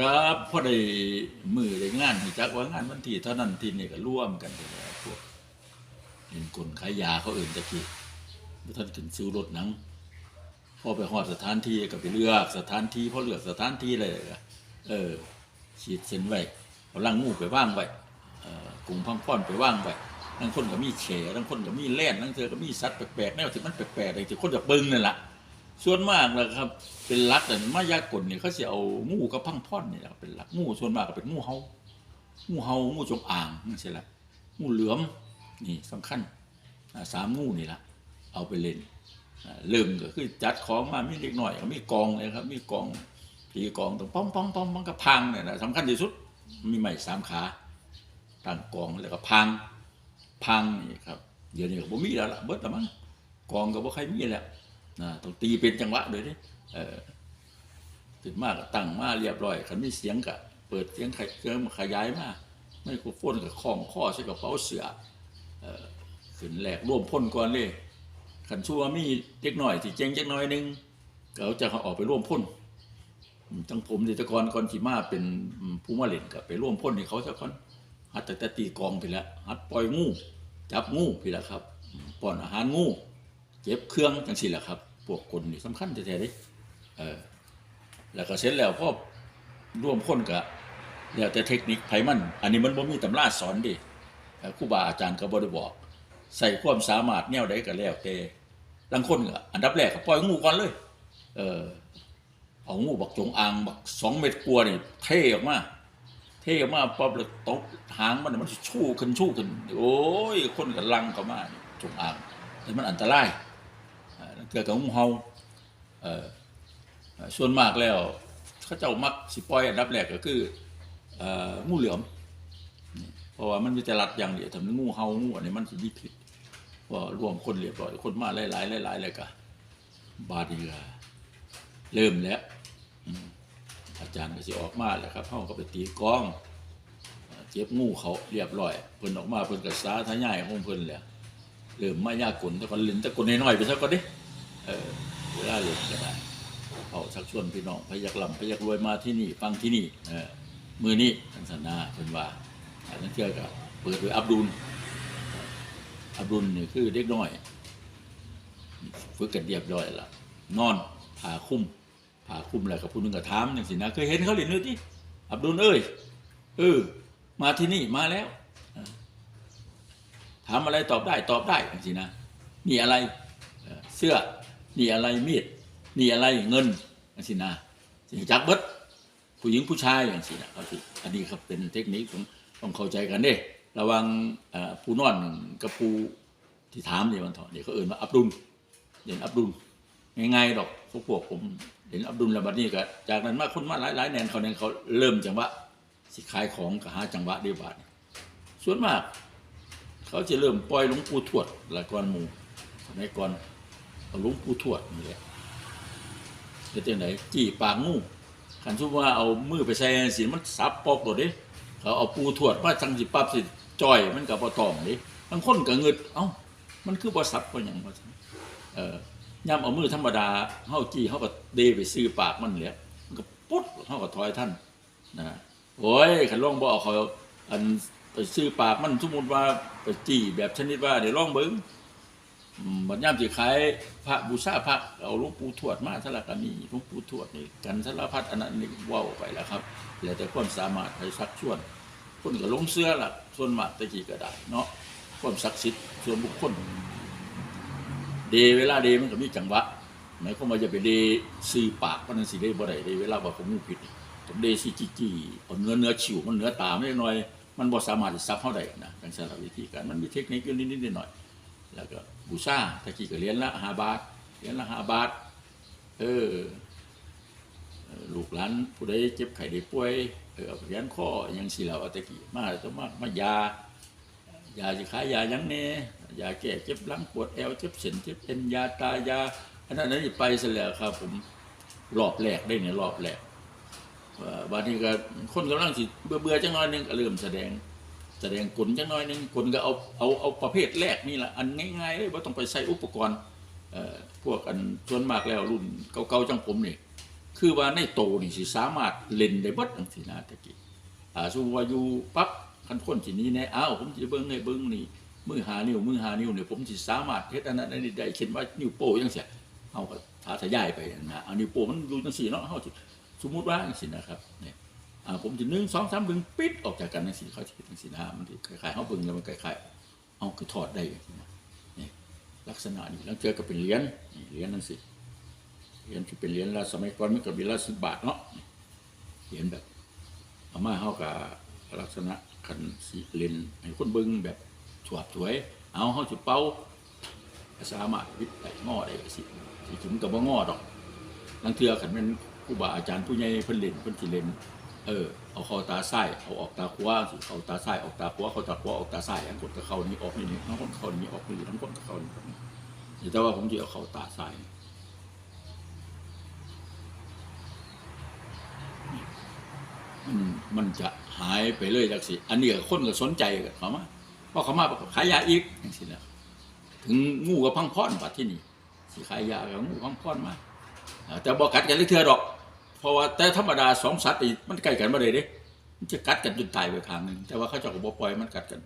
ครับพอได้มือได้งานให้จักว่างานวันที่เท่านั้นที่นี่ก็ร่วมกันไปแล้วพวกเห็นคนขายยาเขาอื่นตะกี้บ่ท่านถึงซื้อรถหนังพอไปฮอดสถานที่ก็ไปเลือกสถานที่พอเลือกสถานที่เลยเออฉีดเส้นไว้เอาลังงูไปว่างไว้กลุ่มพังพ้อนไปว่างไว้ทั้งคนก็มีแฉทั้งคนก็มีแล่นทั้งเธอก็มีสัตว์แปลกๆแนวที่มันแปลกๆอะไรที่คนจะเบิ่งนั่นแหละ ส่วนมากนะครับ เป็นลักแต่มายากลเนี่ยเขาจะเอางูกับพังพ่อนนี่แหละเป็นลักงูส่วนมากก็เป็นงูเห่างูเห่างูจงอางนี่ใช่ละงูเหลือมนี่สำคัญอ่าสามงูนี่ละเอาไปเล่นเริ่มก็คือจัดของมามีเล็กหน่อยก็มีกองเลยครับ มีกองตีกองตรงป้องป้องป้องมันก็พังเนี่ยนะสำคัญที่สุดมีไม้สามขาตั้งกองแล้วก็พังพังนี่ครับเดี๋ยวนี้ก็บ่มีแล้วล่ะเบิดและมั้งกองก็บ่ใครมีแล้ว นะต้องตีเป็นจังหวะเลยดิเออถึงมากตั้งมาเรียบร้อยคันมีเสียงก็เปิดเสียงขยเสียงขยายมาไม่โครโฟนกับคล้องข้อใส่กระเป๋าเสือเออขึ้นแหลกร่วมพ่นก่อนเลยขันชั่วมีเล็กหน่อยที่เจ๊งจักหน่อยนึงเขาจะเอาออกไปร่วมพ่นอืมทั้งผมดิตกรก่อนที่มาเป็นผู้มาเล่นก็ไปร่วมพ่นให้เขาซะก่อนหัดแต่แต่ตีกองไปแล้วหัดปล่อยงูจับงูไปแล้วครับป้อนอาหารงู เก็บเครื่องจังสิแหละครับพวกคนนี่สำคัญแท้ๆเด้เออแล้วก็เสร็จแล้วพอร่วมคนกับแล้วแต่เทคนิคไผมัน อันนี้มันบ่มีตำราสอนดิครูบาอาจารย์ก็บ่ได้บอก ใส่ความสามารถแนวใดก็แล้วแต่บางคนก็อันดับแรกก็ปล่อยงูก่อนเลย เออเอางูบักจงอางบักสองเม็ดกลัวนี่เท่ออกมาเท่ออกมาปั๊บแล้วตกหางมันมันชู้ขึ้นชู้ขึ้น โอ้ยคนก็ลังเข้ามาจงอางแต่มันอันตราย เกี่ยวกับงูเห่าส่วนมากแล้วเขาเจ้ามักสิปล่อยอันดับแรกก็คืองูเหลือมเพราะว่ามันมีแต่รัดอย่างเดียวทำให้งูเห่างูอันนี้มันสิมีผิดเพราะรวมคนเรียบร้อยคนมาหลายๆหลายๆเลยก็บาดนีก็เริ่มแล้วอาจารย์ก็สิออกมาแล้วครับเฮาก็ไปตีกลองเจ็บงูเขาเรียบร้อยเพิ่นออกมาเพิ่นก็สาทยายของเพิ่นแหละ เริ่มมายากกลแต่ก่อนเล่นแต่กลน้อยๆไปซะก่อนดิเออเวลาเล่นก็ได้เอาชักชวนพี่น้องพยักลำพยักรวยมาที่นี่ฟังที่นี่เออมือนี้ทันสนาเป็นว่าอันนั้นเชื่อกับเปิดโดยอับดุลอับดุลนี่คือเด็กน้อยฝึกกันเรียบร้อยละนอนผ่าคุ้มผ่าคุ้มแล้วกับผู้นึงก็ถามอย่างสินะเคยเห็นเขาเล่นด้วยที่อับดุลเอ้ยเออมาที่นี่มาแล้ว ถามอะไรตอบได้ตอบได้จริงนะนี่อะไรเสื้อนี่อะไรมีดนี่อะไรเงินจริงนะจักเบิดผู้หญิงผู้ชายอย่างนี้นะเขาสิอันนี้ครับเป็นเทคนิคผมต้องเข้าใจกันเด้ระวังผู้นอนกับผู้ที่ถามนี่มันเถอะนี่เขาเอ่นว่าอับดุลเด่นอับดุลง่ายๆดอกพวกพวกผมเห็นอับดุลแล้วบัดนี้ก็จากนั้นมาคนมาหลายๆแนนเขาแนนเขาเริ่มจังหวะสิขายของกับหาจังหวะเดียวบาดนี้ส่วนมาก เขาจะเริ่มปล่อยหลวงปู่ทวดหละก่อนหมู่สมัยก่อนเอาหลวงปู่ทวดนี่แหละจะจังไหนจี้ปากงูขันสุว่าเอามือไปใส่สิมันสับปอกตัวเด้เขาเอาปูทวดมาจังสิปั๊บสิจ้อยมันกับบ่ตองเด้บางคนก็เงิดเอ้ามันคือบ่สับบ่หยังว่าซั่นเอ่อย่ำเอามือธรรมดาเฮาจี้เฮาก็เดไปซื้อปากมันแหละมันก็ปุ๊ดเฮาก็ถอยท่านนะโอ้ยขันลองบ่เอาเขาอัน ไปซื้อปากมันสมมติว่าไปจี้แบบชนิดว่าเดี๋ยวลองเบิ้งอืมบัดยามสิขายพระบูชาพระเอาหลวงปู่ทวดมาสละกันนี่หลวงปู่ทวดนี่กันสารพัดอันนั้นนี่เว้าไปแล้วครับแล้วแต่ความสามารถให้ชักชวนคนก็ลงเสื้อละส่วนมากตะกี้ก็ได้เนาะความศักดิ์สิทธิ์ส่วนบุคคลเดเวลาเดมันก็มีจังหวะหมายความว่าจะไปเดซื้อปากเพราะนั้นสิได้บ่ได้เดเวลาว่าผมงูผิดผมเดสิจี้จี้เอาเนื้อเนื้อฉิวมันเนื้อตามนิดหน่อย มันบ่สามารถจะซับเท่าใดนะเป็นสารวิธีการมันมีเทคนิคอยู่นิดๆหน่อยๆแล้วก็บูชาตะกี้ก็เรียญละหาบาทเรียญละหาบาทเออลูกหลานผู้ใดเจ็บไข้ได้ป่วยเออเรียญข้อยังสิแล้วเอาตะกี้มาต้องมามายายาสิขายยายังแน่ยาแก้เจ็บหลังปวดแอวเจ็บเส้นเจ็บเอ็นยาตายาอันนั้นอันนี้ไปซะแล้วครับผมรอบแรกได้เนี่ยรอบแรก บางทีก็คนกำลังสิเบื่อเบื่อจังน้อยหนึงก็เริ่มแสดง แสดงกลจังน้อยหนึงคนก็เอาเอาเอาประเภทแรกนี่แหละอันง่ายๆเลยว่าต้องไปใส่อุปกรณ์พวกอันส่วนมากแล้วรุ่นเก่าๆจังผมนี่คือว่าในโตนี่สิสามารถเล่นได้เบิดจังซี่นะตะกี้อ่าสมมุว่าอยู่ปั๊บคันคนสินี้แน่อ้าวผมสิเบิ่งให้เบิ่งนี่มือหานิ้วมือหานิ้วเนี่ยผมสิสามารถเฮ็ดอันนั้นอันนี้ได้เช่นว่านิ้วโป้จังซี่เฮาก็ท้าทายายไปนะเอานิ้วโป้มันอยู่จังซี่เนาะเฮาสิ สมมุติว่าจังซี่นะครับเนี่ยอ่าผมสิ1 2 3ดึงปิดออกจากกันจังซี่เขาสิเฮ็ดจังซี่นะมันคล้ายๆเฮาเบิ่งแล้วมันคล้ายๆเอาคือถอดได้จังซี่นะนี่ลักษณะนี้แล้วเจอก็เป็นเหรียญเหรียญนั่นสิเหรียญที่เป็นเหรียญละสมัยก่อนมันก็มีละสิบบาทเนาะเหรียญแบบเอามาเฮากับลักษณะคันสีเลนให้คนเบิ่งแบบสวบสวย เอาเฮาสิเป่าสามารถวิทย์ได้งอได้สิสิถึงกับบ่างอดอกลังเทือคันม่น ครูบาอาจารย์ผู้ใหญ่เพิ่นเล่นเพิ่นสิเล่นเออเอาเข้าตาซ้ายเอาออกตาขวาเข้าตาซ้ายออกตาขวาเข้าตาขวาออกตาซ้ายอันคนก็เข้านี่ออกนี่นี่ทั้งคนเข้านี่ออกนี่ทั้งคนก็เข้านี่แต่ว่าผมสิเอาเข้าตาซ้ายมันมันจะหายไปเลยจักสิอันนี้ก็คนก็สนใจกับเขามาเพราะเขามาขายยาอีกจังสินะถึงงูกับพังพอนปัดที่นี่สิขายยากับงูพังพอนมาแต่บ่กัดกันเลยเทื่อดอก เพราะว่าแต่ธรรมดาสองสัตว์นี่มันใกล้กันบ่ได้เด้มันจะกัดกันจนตายไปข้างหนึ่งแต่ว่าเขาเจะก็บ่ปล่อยมันกัดกัน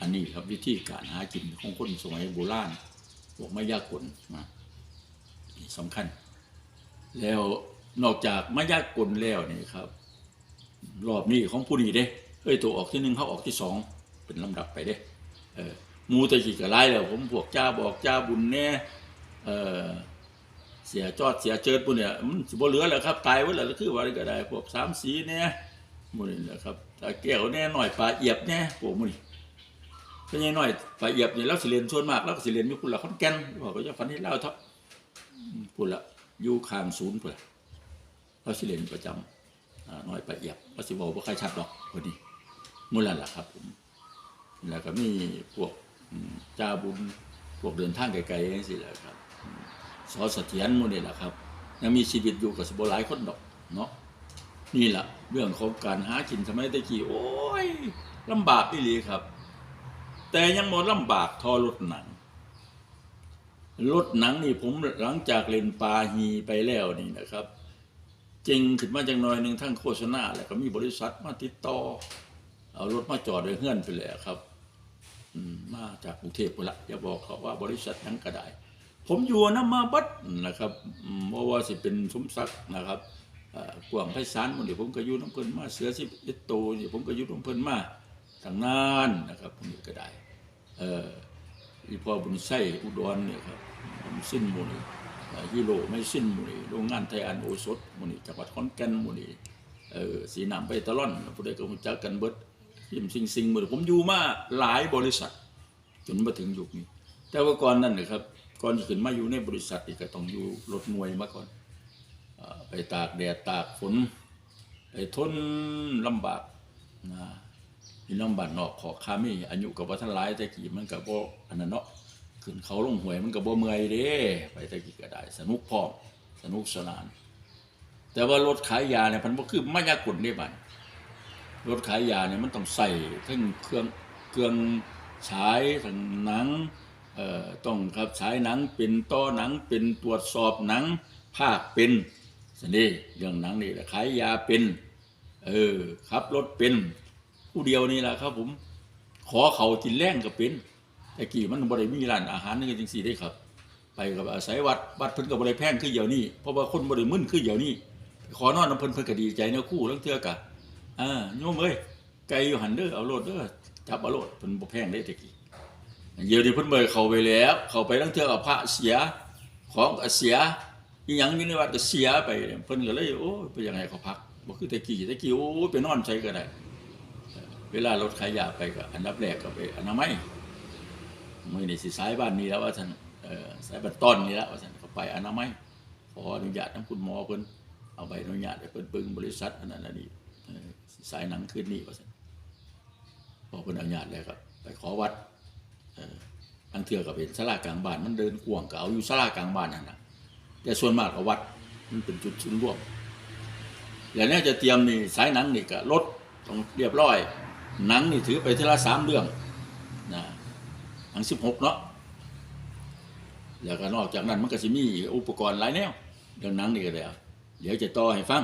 อันนี้ครับวิธีการหากินของคนสมัยโบราณพวกไมายากลนะนี่สำคัญ แล้วนอกจากมายากลแล้วนี่ครับ รอบนี้ของผู้นี้เด้เอ้ยตัวออกที่หนึ่งเขาออกที่สองเป็นลำดับไปเด้เออมูตะกี้ก็ไล่แล้วผมพวกจ้าบอกจ้าบุญแน่เออ เสียจอดเสียเจิดพวกเนี่ยมันสิบ่เหลือแล้วครับตายไว้แล้วคือว่าอะไรก็ได้พวกสามสีแน่หมูนี่แหละครับตาแก้วแน่หน่อยปลาเอียบแน่พวกหมูนี่เป็นยังน้อยปลาเอียบเนี่เราสิเรียนส่วนมากเราก็สิเรียนอยู่พุ่นละขอนแก่นบอกก็จะฝันให้เล่าท่าพุ่นละอยู่ข้างศูนย์พุ่นละเราสิเรียนประจำอ่าน้อยปลาเอียบก็สิบอกว่าใครชัดดอกพอดีมุ่นละล่ะครับผมแล้วก็มีพวกจ้าบุญพวกเดินทางไกลๆนี่สิแหละครับ สอเสถียรมุ่นี่แหละครับ ยังมีชีวิตอยู่กับสบหลายคนดอกเนาะนี่แหละเรื่องของการหากินสมัยตะกี้โอ้ยลำบากอีหลีครับ แต่ยังหมดลำบากทอรถหนังรถหนังนี่ผมหลังจากเล่นปาฮีไปแล้วนี่นะครับจริงขึ้นมาจังหน่อยหนึ่งทั้งโฆษณาแล้วก็มีบริษัทมาติดต่อ เอารถมาจอดไว้เฮื่อนไปเลยครับอืมมาจากกรุงเทพพุ่นละอย่าบอกเขาว่าบริษัทนั้นก็ได้ ผมอยู่น้ำมาบัดนะครับอืมว่าสิเป็นสมศักดิ์นะครับเอ่างไพศาลมันเดี๋ยวผมก็อยู่น้ำเพิ่นมาเสือสิบเอ็ดโตนี่ผมก็อยู่น้ำเพิ่นมาทางนานนะครับผมก็ได้เอ่ออีพ่อบุญไส้อุดรเนี่ยครับผมสิ้นมูนี่เอ่อฮีโร่ไม่สิ้นมูนีโรงงานไทยอันโอสถหมูนีจังหวัดขอนแก่นมูนีเออสีน้ำไปตะล่อนผู้ใดก็รู้จักกันเบิดยิมซิงซิงมือผมอยู่มาหลายบริษัท จนมาถึงยุคนี้ แต่ว่าก่อนนั้นนะครับ ก่อนขึ้นมาอยู่ในบริษัทนี่ก็ต้องอยู่รถหน่วยมาก่อนอไปตากแดดตากฝนไปทนลำบากนะพี่น้องบ้านนอกขอคามีอายุกับว่าท่านหลายแต่กี้มันก็บ่อันนั้นเนาะขึ้นเขาลงหวยมันก็บ่เมื่อยเด้ไปแต่กี้ก็ได้ สนุกพร้อมสนุกสนาน แต่ว่ารถขายยาเนี่ยมันบ่คือมายากลนี่บัดรถขายยาเนี่ยมันต้องใส่ทั้งเครื่องเครื่องฉายทั้งหนัง ต้องครับฉายหนังเป็นต่อหนังเป็นตรวจสอบหนังภาคเป็นสนี่เรื่องหนังนี่แหละขายยาเป็นเออขับรถเป็นผู้เดียวนี่แหละครับ ผมขอเขากินแรงก็เป็นแต่กี่มันบริมีร้านอาหารนี่ก็จริงสี่ได้ครับ ไปกับอาศัยวัดวัดเพิ่นกับบริแพงขึ้นเดี๋ยวนี้เพราะว่าคนบริมึนขึ้นเดี๋ยวนี้ขอนอนน้ำเพิ่นเพิ่นก็ดีใจเนื้อคู่เรื่องเทือกะอ่าโยมเอ้ยไก่อยู่หันเด้อเอาโลดเด้อจับเอาโลดเพิ่นบ่แพงได้แต่กี้ เดี๋ยวนี้เพิ่นเบ่เขาไปแล้ว เขาไปทั้งเทือกับพระเสีย ของก็เสียอีหยังอยู่ในวัดก็เสียไปเพิ่นก็เลยโอ้ไปยังไงเขาพักบ่คือต่กี้ต่กี้โอ้ไปนอนใช้ก็ได้ เวลารถขายยาไปก็อันดับแรกก็ไปอนามัยมือนี่สิสายบ้านนี้แล้วว่าท่านเอ่อสายบัตรต้นนี้แล้วว่าท่านก็ไปอนามัยขออนุญาตทั้งคุณหมอเพิ่นเอาใบอนุญาตให้เพิ่นปึงบริษัทอันนั้นอันนี้สายหนังคืนนี้ว่าท่านพอเพิ่นอนุญาตแล้วก็ไปขอวัด อ่ออังเทือก็เป็นศาลากลางบ้านมันเดินกว้างก็เอาอยู่ศาลากลางบ้านนั่นน่ะแต่ส่วนมากก็วัดมันเป็นจุดศูนย์รวมอย่างนี้จะเตรียมนี่สายหนังนี่ก็รถต้องเรียบร้อย หนังนี่ถือไปทีละสามเรื่องนะหนังสิบหกเนาะแล้วก็นอกจากนั้นมันก็จะมีอุปกรณ์หลายแนวเรื่องหนังนี่ก็ได้เอาเดี๋ยวจะต่อให้ฟัง